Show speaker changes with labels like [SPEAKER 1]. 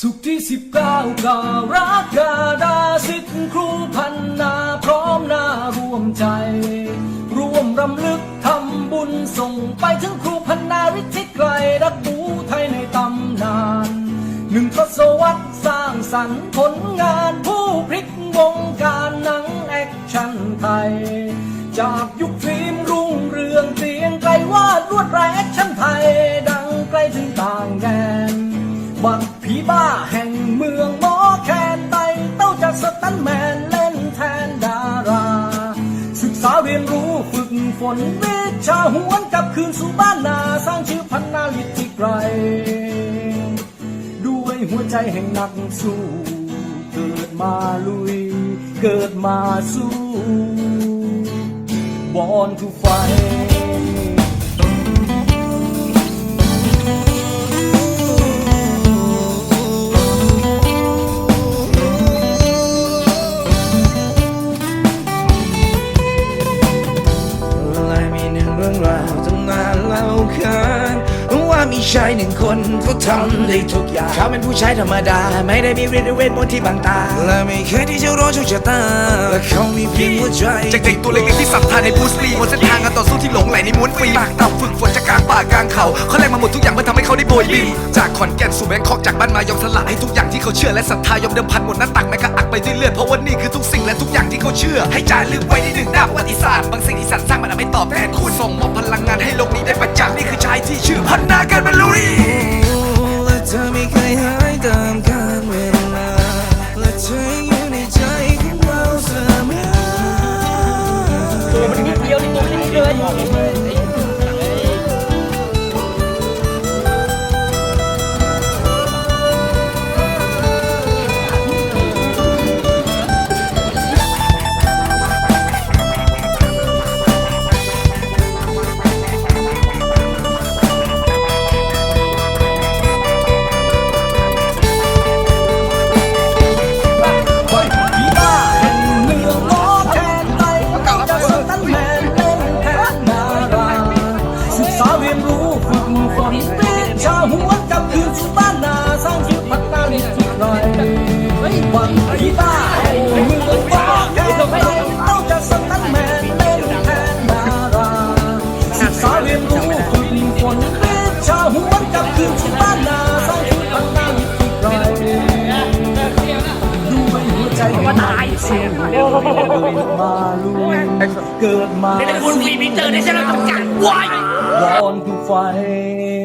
[SPEAKER 1] สุขที่สิบเก้าการกฎาสิทธิ์ครูพันนาพร้อมหน้าร่วมใจ ร่วมรำลึกทำบุญส่งไปถึงครูพันนาวิทิตไกลรักบูไทยในตำนาน หนึ่งทศวรรษสร้างสรรค์ผลงานผู้พลิกวงการหนังแอคชั่นไทย จากยุคฟิล์มรุ่งเรืองเตียงไกลวาดลวดลายแอคชั่นไทย นวิชาหวนกลับคืนสู่บ้านนาสร้างชื่อพันนาลิที่ไกล ด้วยหัวใจแห่งนักสู้ เกิดมาลุย เกิดมาสู้บอนทุไฟ
[SPEAKER 2] รื่องราวทั้งนเล่าขานว่า มีชายหนึ่งคนเขาทำได้ทุกอย่าง เขาเป็นผู้ชายธรรมดา ไม่ได้มีเรียนเวทมนต์ที่บังตา และไม่เคยที่จะรอโชคชะตา และเขามีเพียงหัวใจ
[SPEAKER 3] จากเด็กตัวเล็กๆที่ศรัทธาในบรูสลีบนเส้นทางการต่อสู้ที่หลงไหลในม้วนฟรีปากต่ำฝึกฝนจากกลางป่ากลางเขาเขาแรงมาหมดทุกอย่างเพื่อทำให้เขาได้โบยบินจากขอนแก่นสู่แบงคอกจากบ้านมายอมสละให้ทุกอย่างที่เขาเชื่อและศรัทธายอมเดิมพันหมดหน้าตักแม้กระอักไปด้วยเลือดเพราะว่านี่คือทุกสิ่งและทุกอย่างที่เขาเชื่อ ให้จารึกไว้ในหนึ่งหน้าประวัติศาสตร์บางสิ่งที่สรรสร้างมันอาจไม่ตอบแทนคุณส่งมอบพลังงานให้โลกนี้ได้ประจักษ์นี่คือชายที่ชื่อพัน น
[SPEAKER 1] ฝึกฝนวิชาหวนกลับคืนสู่บ้านนาสร้างชื่อพัฒนาลิที่ไกลวันผีบ้าแห่งเมืองหมอแคนไตเต้าจากสตันแมนเล่นแทนดาราศึกษาเรียนรู้ฝึกฝนวิชาหวนกลับคืนสู่บ้านนาสร้างชื่อพัฒนาลิที่ไกลด้วยหัวใจแห่งนักสู้เกิดมาลุยเกิดมา
[SPEAKER 4] ในตระกูลฟีมิเตอร์ได้ใช้เราจำกัดวาย
[SPEAKER 1] ร้อนทุก fighting.